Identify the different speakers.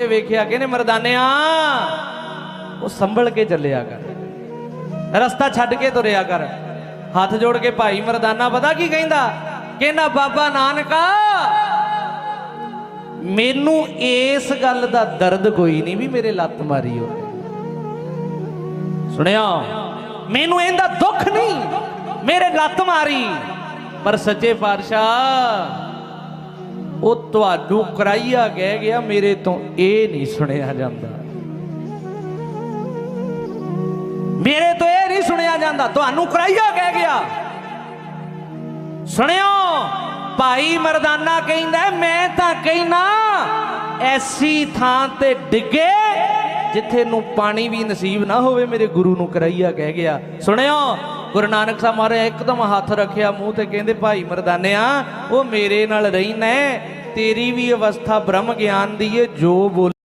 Speaker 1: ਇਹ ਵੇਖਿਆ ਕਹਿੰਦੇ ਮਰਦਾਨਿਆ ਉਹ ਸੰਭਲ ਕੇ ਚੱਲਿਆ ਕਰ। ਰਸਤਾ ਛੱਡ ਕੇ ਤੁਰਿਆ ਕਰ। ਹੱਥ ਜੋੜ ਕੇ ਭਾਈ ਮਰਦਾਨਾ ਪਤਾ ਕੀ ਕਹਿੰਦਾ? ਕਹਿੰਦਾ, ਬਾਬਾ ਨਾਨਕਾ, ਮੈਨੂੰ ਇਸ ਗੱਲ ਦਾ ਦਰਦ ਕੋਈ ਨਹੀਂ ਵੀ ਮੇਰੇ ਲੱਤ ਮਾਰੀ ਹੋਵੇ। ਸੁਣਿਆ? ਮੈਨੂੰ ਇਹਦਾ ਦੁੱਖ ਨਹੀਂ, ਮੇਰੇ ਲੱਤ ਮਾਰੀ। ਪਰ ਸੱਚੇ ਪਾਤਸ਼ਾਹ ਉਹ ਤੁਹਾਨੂੰ ਕਰਾਈਆ ਕਹਿ ਗਿਆ, ਮੇਰੇ ਤੋਂ ਇਹ ਨਹੀਂ ਸੁਣਿਆ ਜਾਂਦਾ। ਮੇਰੇ ਤੋਂ ਇਹ ਨਹੀਂ ਸੁਣਿਆ ਜਾਂਦਾ, ਤੁਹਾਨੂੰ ਕਰਾਈਆ ਕਹਿ ਗਿਆ। ਸੁਣਿਓ, ਭਾਈ ਮਰਦਾਨਾ ਕਹਿੰਦਾ, ਮੈਂ ਤਾਂ ਕਹਿਣਾ ਐਸੀ ਥਾਂ ਤੇ ਡਿੱਗੇ ਜਿੱਥੇ ਨੂੰ ਪਾਣੀ ਵੀ ਨਸੀਬ ਨਾ ਹੋਵੇ, ਮੇਰੇ ਗੁਰੂ ਨੂੰ ਕਰਾਈਆ ਕਹਿ ਗਿਆ। ਸੁਣਿਓ ਗੁਰੂ ਨਾਨਕ ਸਾਹਿਬ ਮਹਾਰਾਜ ਇੱਕਦਮ ਹੱਥ ਰੱਖਿਆ, ਮੂੰਹ ਤੇ ਕਹਿੰਦੇ, ਭਾਈ ਮਰਦਾਨਿਆ, ਉਹ ਮੇਰੇ ਨਾਲ ਰਹਿਣਾ ਤੇਰੀ ਵੀ ਅਵਸਥਾ ਬ੍ਰਹਮ ਗਿਆਨ ਦੀ ਏ ਜੋ ਬੋਲ